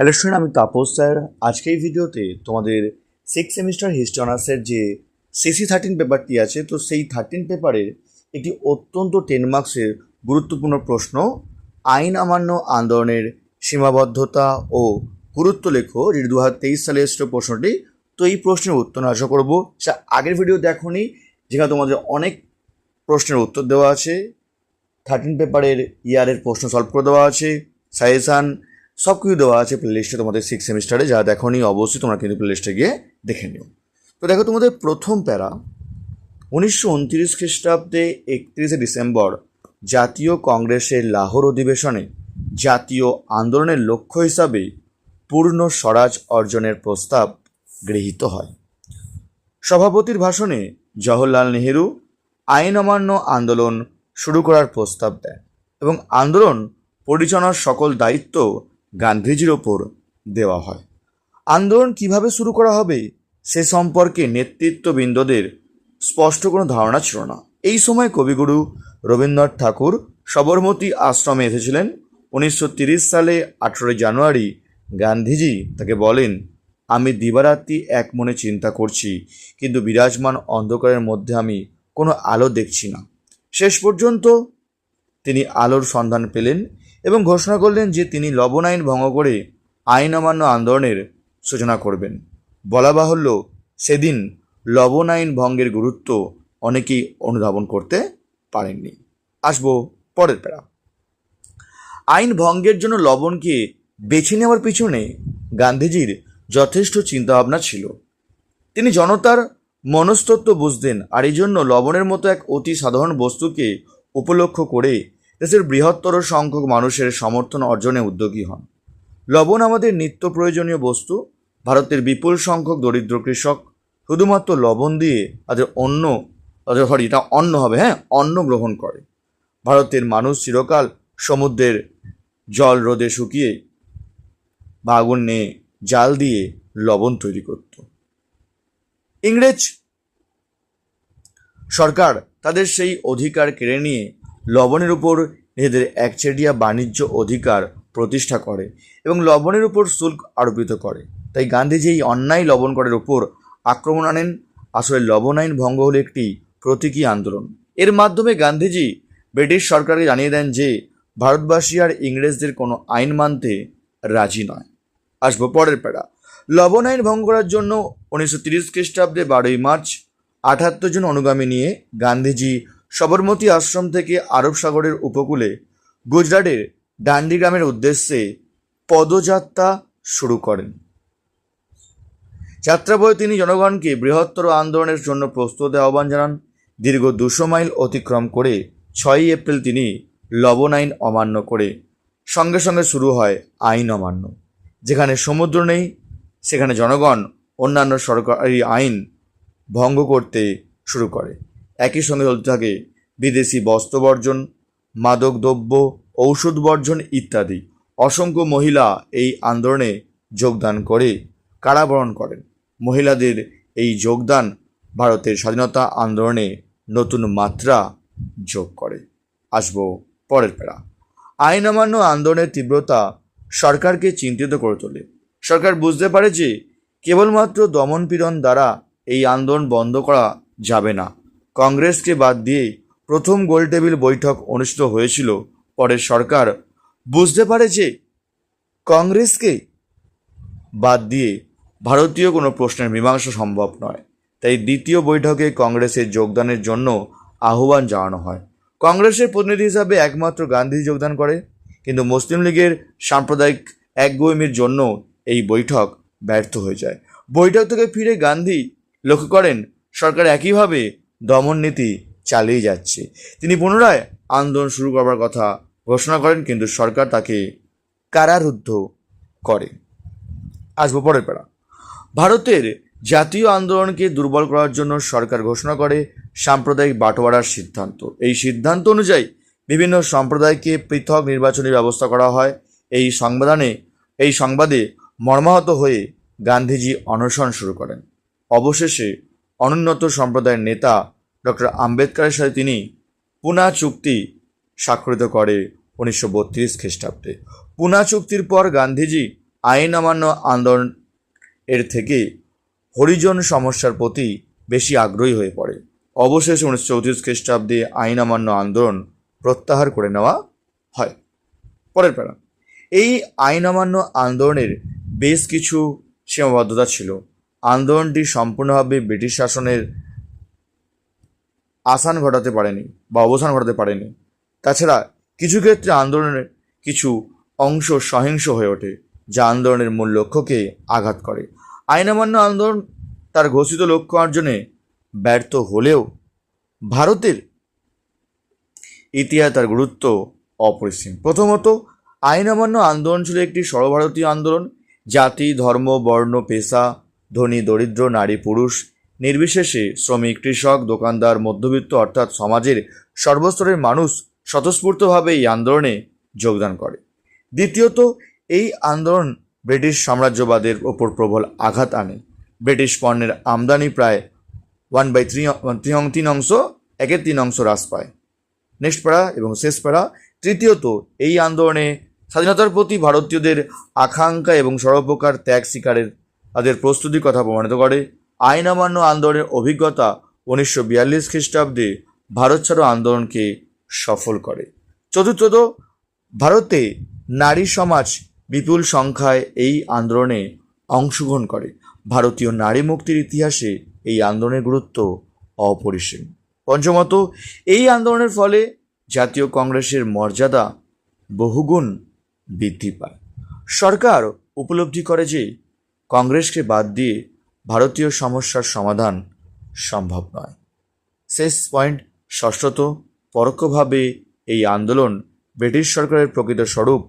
Hello student, আমি Tapas sir. আজকে এই ভিডিওতে তোমাদের সিক্স সেমিস্টার হিস্ট্রি অনার্সের যে সিসি থার্টিন পেপারটি আছে, তো সেই থার্টিন পেপারের একটি অত্যন্ত টেন মার্কসের গুরুত্বপূর্ণ প্রশ্ন, আইন অমান্য আন্দোলনের সীমাবদ্ধতা ও গুরুত্ব লেখো। যেটি দু হাজার তেইশ সালে এসেছিল প্রশ্নটি। তো এই প্রশ্নের উত্তর আশা করব সে আগের ভিডিও দেখোনি যেখানে তোমাদের অনেক প্রশ্নের উত্তর দেওয়া আছে। থার্টিন পেপারের ইয়ারের প্রশ্ন সলভ করে দেওয়া আছে। সাজেশান সব কিছু দেওয়া আছে প্লেলিস্টে তোমাদের সিক্স সেমিস্টারে যা দেখোনি, অবশ্যই তোমরা কিন্তু প্লেলিস্টে গিয়ে দেখে নিও। তো দেখো তোমাদের প্রথম প্যারা, উনিশশো উনত্রিশ খ্রিস্টাব্দে একত্রিশে ডিসেম্বর, জাতীয় কংগ্রেসের লাহোর অধিবেশনে জাতীয় আন্দোলনের লক্ষ্য হিসাবে পূর্ণ স্বরাজ অর্জনের প্রস্তাব গৃহীত হয়। সভাপতির ভাষণে জওহরলাল নেহেরু আইন অমান্য আন্দোলন শুরু করার প্রস্তাব দেন এবং আন্দোলন পরিচালনার সকল দায়িত্ব গান্ধীজির ওপর দেওয়া হয়। আন্দোলন কীভাবে শুরু করা হবে, সে সম্পর্কে নেতৃত্ববৃন্দদের স্পষ্ট কোনো ধারণা ছিল না। এই সময় কবিগুরু রবীন্দ্রনাথ ঠাকুর সবরমতী আশ্রমে এসেছিলেন। উনিশশো সালে আঠেরোই জানুয়ারি গান্ধীজি তাকে বলেন, আমি দিবারাত্রি এক মনে চিন্তা করছি, কিন্তু বিরাজমান অন্ধকারের মধ্যে আমি কোনো আলো দেখছি না। শেষ পর্যন্ত তিনি আলোর সন্ধান পেলেন এবং ঘোষণা করলেন যে তিনি লবণ আইন ভঙ্গ করে আইন অমান্য আন্দোলনের সূচনা করবেন। বলা বাহুল্য, সেদিন লবণ আইন ভঙ্গের গুরুত্ব অনেকেই অনুধাবন করতে পারেননি। আসব পরের প্যারা। আইন ভঙ্গের জন্য লবণকে বেছে নেওয়ার পিছনে গান্ধীজির যথেষ্ট চিন্তাভাবনা ছিল। তিনি জনতার মনস্তত্ব বুঝতেন আর এই জন্য লবণের মতো এক অতি সাধারণ বস্তুকে উপলক্ষ করে দেশের বৃহত্তর সংখ্যক মানুষের সমর্থন অর্জনে উদ্যোগী হন। লবণ আমাদের নিত্য প্রয়োজনীয় বস্তু। ভারতের বিপুল সংখ্যক দরিদ্র কৃষক শুধুমাত্র লবণ দিয়ে তাদের অন্য তাদের সরি, এটা অন্ন হবে হ্যাঁ অন্ন গ্রহণ করে। ভারতের মানুষ চিরকাল সমুদ্রের জল রোদে শুকিয়ে বা আগুন নিয়ে জাল দিয়ে লবণ তৈরি করত। ইংরেজ সরকার তাদের সেই অধিকার কেড়ে নিয়ে লবণের উপর নিজেদের একচেটিয়া বাণিজ্য অধিকার প্রতিষ্ঠা করে এবং লবণের উপর শুল্ক আরোপিত করে। তাই গান্ধীজি এই অন্যায় লবণ করের উপর আক্রমণ আনেন। আসলে লবণ আইন ভঙ্গ হল একটি প্রতীকী আন্দোলন। এর মাধ্যমে গান্ধীজি ব্রিটিশ সরকারকে জানিয়ে দেন যে, ভারতবাসী আর ইংরেজদের কোনো আইন মানতে রাজি নয়। আসব পরের প্যারা। লবণ আইন ভঙ্গ করার জন্য উনিশশো তিরিশ খ্রিস্টাব্দে বারোই মার্চ আঠাত্তর জন অনুগামী নিয়ে গান্ধীজি সবরমতী আশ্রম থেকে আরব সাগরের উপকূলে গুজরাটের ডান্ডি গ্রামের উদ্দেশ্যে পদযাত্রা শুরু করেন। যাত্রাবয়ে তিনি জনগণকে বৃহত্তর আন্দোলনের জন্য প্রস্তুত আহ্বান জানান। দীর্ঘ দুশো মাইল অতিক্রম করে ছয়ই এপ্রিল তিনি লবণ আইন অমান্য করে সঙ্গে সঙ্গে শুরু হয় আইন অমান্য। যেখানে সমুদ্র নেই, সেখানে জনগণ অন্যান্য সরকারি আইন ভঙ্গ করতে শুরু করে। একই সঙ্গে চলতে থাকে বিদেশি বস্ত্র বর্জন, মাদক দ্রব্য, ঔষধ বর্জন ইত্যাদি। অসংখ্য মহিলা এই আন্দোলনে যোগদান করে, কারাবরণ করেন। মহিলাদের এই যোগদান ভারতের স্বাধীনতা আন্দোলনে নতুন মাত্রা যোগ করে। আসব পরের পেড়া আইন অমান্য আন্দোলনের তীব্রতা সরকারকে চিন্তিত করে তোলে। সরকার বুঝতে পারে যে কেবলমাত্র দমনপীড়ন দ্বারা এই আন্দোলন বন্ধ করা যাবে না। কংগ্রেসকে বাদ দিয়ে প্রথম গোলটেবিল বৈঠক অনুষ্ঠিত হয়েছিল পরে সরকার বুঝতে পারে যে কংগ্রেসকে বাদ দিয়ে ভারতীয় কোনো প্রশ্নের মীমাংসা সম্ভব নয়। তাই দ্বিতীয় বৈঠকে কংগ্রেসের যোগদানের জন্য আহ্বান জানানো হয়। কংগ্রেসের প্রতিনিধি হিসাবে একমাত্র গান্ধী যোগদান করে, কিন্তু মুসলিম লীগের সাম্প্রদায়িক একগুয়েমির জন্য এই বৈঠক ব্যর্থ হয়ে যায়। বৈঠক থেকে ফিরে গান্ধী লক্ষ্য করেন, সরকার একইভাবে দমন নীতি চালিয়ে যাচ্ছে। তিনি পুনরায় আন্দোলন শুরু করবার কথা ঘোষণা করেন, কিন্তু সরকার তাকে কারারুদ্ধ করে। আসব পরের পেড়া। ভারতের জাতীয় আন্দোলনকে দুর্বল করার জন্য সরকার ঘোষণা করে সাম্প্রদায়িক বাটোয়ারার সিদ্ধান্ত। এই সিদ্ধান্ত অনুযায়ী বিভিন্ন সম্প্রদায়কে পৃথক নির্বাচনী ব্যবস্থা করা হয়। এই সংবিধানে, এই সংবাদে মর্মাহত হয়ে গান্ধীজি অনশন শুরু করেন। অবশেষে অনুন্নত সম্প্রদায়ের নেতা ডক্টর আম্বেদকরের সাথে তিনি পুনা চুক্তি স্বাক্ষরিত করে উনিশশো বত্রিশ খ্রিস্টাব্দে। পুনা চুক্তির পর গান্ধীজি আইন অমান্য আন্দোলন এর থেকে হরিজন সমস্যার প্রতি বেশি আগ্রহী হয়ে পড়ে। অবশেষে উনিশশো চৌত্রিশ খ্রিস্টাব্দে আইন অমান্য আন্দোলন প্রত্যাহার করে নেওয়া হয়। পরের প্যারা এই আইন অমান্য আন্দোলনের বেশ কিছু সীমাবদ্ধতা ছিল। আন্দোলনটি সম্পূর্ণভাবে ব্রিটিশ শাসনের আসান ঘটাতে পারেনি বা অবসান ঘটাতে পারেনি। তাছাড়া কিছু ক্ষেত্রে আন্দোলনের কিছু অংশ সহিংস হয়ে ওঠে, যা আন্দোলনের মূল লক্ষ্যকে আঘাত করে। আইন অমান্য আন্দোলন তার ঘোষিত লক্ষ্য অর্জনে ব্যর্থ হলেও ভারতের ইতিহাস তার গুরুত্ব অপরিসীম। প্রথমত আইন অমান্য আন্দোলন ছিল একটি সর্বভারতীয় আন্দোলন। জাতি, ধর্ম, বর্ণ, পেশা ধনী, দরিদ্র, নারী, পুরুষ, নির্বিশেষে শ্রমিক, কৃষক, দোকানদার, মধ্যবিত্ত অর্থাৎ সমাজের সর্বস্তরের মানুষ স্বতঃস্ফূর্তভাবে এই আন্দোলনে যোগদান করে। দ্বিতীয়ত, এই আন্দোলন ব্রিটিশ সাম্রাজ্যবাদের ওপর প্রবল আঘাত আনে। ব্রিটিশ পণ্যের আমদানি প্রায় ওয়ান বাই থ্রি তিন অংশ, একের তিন অংশ হ্রাস পায়। নেক্সট পাড়া এবং শেষ পাড়া। তৃতীয়ত, এই আন্দোলনে স্বাধীনতার প্রতি ভারতীয়দের আকাঙ্ক্ষা এবং সর্বপ্রকার ত্যাগ স্বীকারের তাদের প্রস্তুতির কথা প্রমাণিত করে। আইন অমান্য আন্দোলনের অভিজ্ঞতা উনিশশো বিয়াল্লিশ খ্রিস্টাব্দে ভারত ছাড়ো আন্দোলনকে সফল করে। চতুর্থত, ভারতে নারী সমাজ বিপুল সংখ্যায় এই আন্দোলনে অংশগ্রহণ করে। ভারতীয় নারী মুক্তির ইতিহাসে এই আন্দোলনের গুরুত্ব অপরিসীম। পঞ্চমত, এই আন্দোলনের ফলে জাতীয় কংগ্রেসের মর্যাদা বহুগুণ বৃদ্ধি পায়। সরকার উপলব্ধি করে যে কংগ্রেসকে বাদ দিয়ে ভারতীয় সমস্যার সমাধান সম্ভব নয়। শেষ পয়েন্ট ষষ্ঠত, পরোক্ষভাবে এই আন্দোলন ব্রিটিশ সরকারের প্রকৃত স্বরূপ,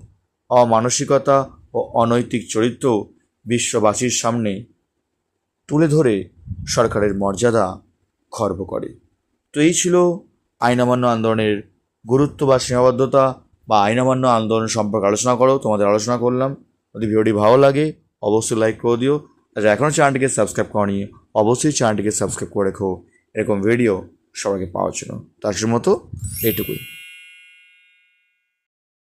অমানসিকতা ও অনৈতিক চরিত্র বিশ্ববাসীর সামনে তুলে ধরে সরকারের মর্যাদা খর্ব করে। তো এই ছিল আইন অমান্য আন্দোলনের গুরুত্ব বা সীমাবদ্ধতা বা আইন অমান্য আন্দোলন সম্পর্কে আলোচনা করো, তোমাদের আলোচনা করলাম। যদি ভিডিওটি ভালো লাগে অবশ্যই লাইক করে দিও। আর এখনও চ্যানেলটিকে সাবস্ক্রাইব করনি, অবশ্যই চ্যানেলটিকে সাবস্ক্রাইব করে রেখো। এরকম ভিডিও সবাইকে পাওয়ার জন্য। তার মতো এইটুকুই।